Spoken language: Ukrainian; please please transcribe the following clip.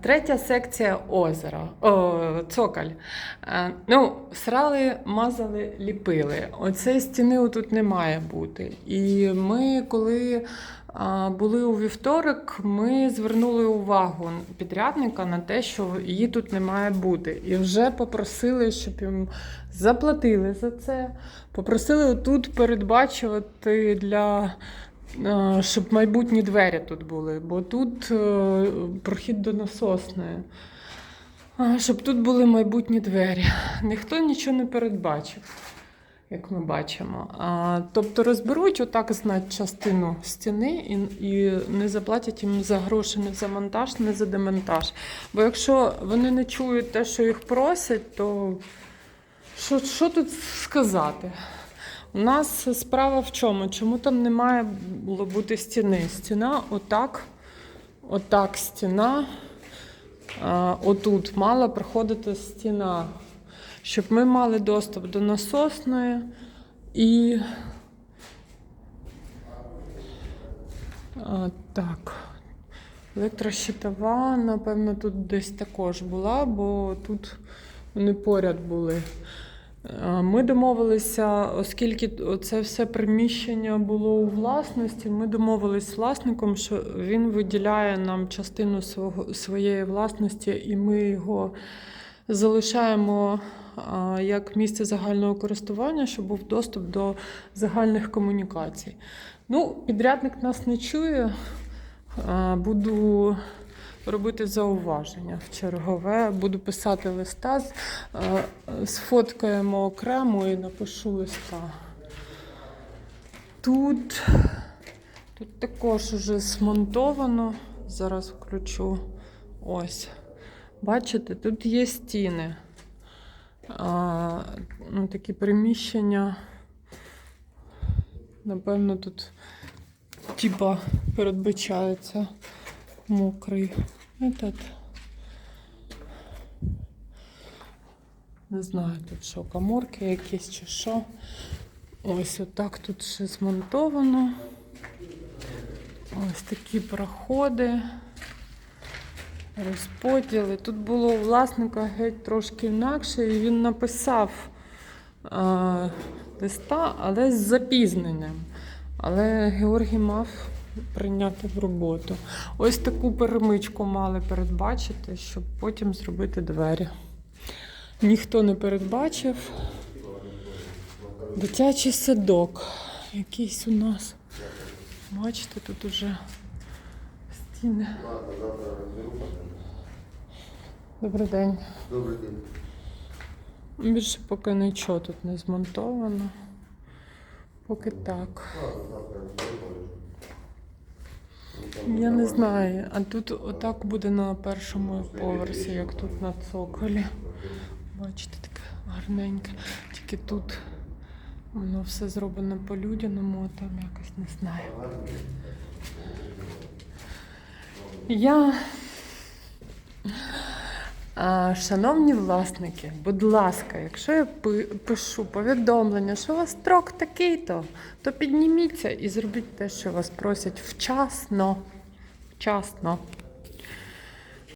Третя секція озера, о, цоколь. Ну, срали, мазали, ліпили. Оцеї стіни тут не має бути. І ми, коли були у вівторок, ми звернули увагу підрядника на те, що її тут не має бути. І вже попросили, щоб їм заплатили за це. Попросили тут передбачувати для. Щоб майбутні двері тут були, бо тут е, прохід до насосної. Щоб тут були майбутні двері. Ніхто нічого не передбачив, як ми бачимо. Тобто розберуть отак знать частину стіни і, і не заплатять їм за гроші не за монтаж, не за демонтаж. Бо якщо вони не чують те, що їх просять, то що, що тут сказати? У нас справа в чому? Чому там не має було бути стіни? Стіна отак, отак стіна. А, отут мала проходити стіна, щоб ми мали доступ до насосної і. А, так. Електрощитова, напевно, тут десь також була, бо тут вони поряд були. Е, Ми домовилися, оскільки це все приміщення було у власності, ми домовились з власником, що він виділяє нам частину свого, своєї власності, і ми його залишаємо як місце загального користування, щоб був доступ до загальних комунікацій. Ну, підрядник нас не чує. Буду робити зауваження в чергове, буду писати листа, е, сфоткаємо окремо і напишу листа. Тут, тут також вже смонтовано. Зараз включу. Ось. Бачите, тут є стіни. А, ну, такі приміщення. Напевно, тут типа передбачається мокрий. Этот. Не знаю, тут що, каморки якісь чи що. Ось отак тут ще змонтовано. Ось такі проходи, розподіли. Тут було у власника геть трошки інакше, і він написав е, листа, але з запізненням. Але Георгій мав прийняти в роботу. Ось таку перемичку мали передбачити, щоб потім зробити двері. Ніхто не передбачив. Дитячий садок. Якийсь у нас. Бачите, тут уже стіни. Добрий день. Добрий день. Більше поки нічого тут не змонтовано. Поки так. Я не знаю. А тут отак буде на першому поверсі, як тут на цоколі. Бачите, таке гарненьке. Тільки тут воно все зроблено по-людяному, а там якось не знаю. Я. Шановні власники, будь ласка, якщо я пишу повідомлення, що у вас строк такий-то, то підніміться і зробіть те, що вас просять вчасно. Вчасно.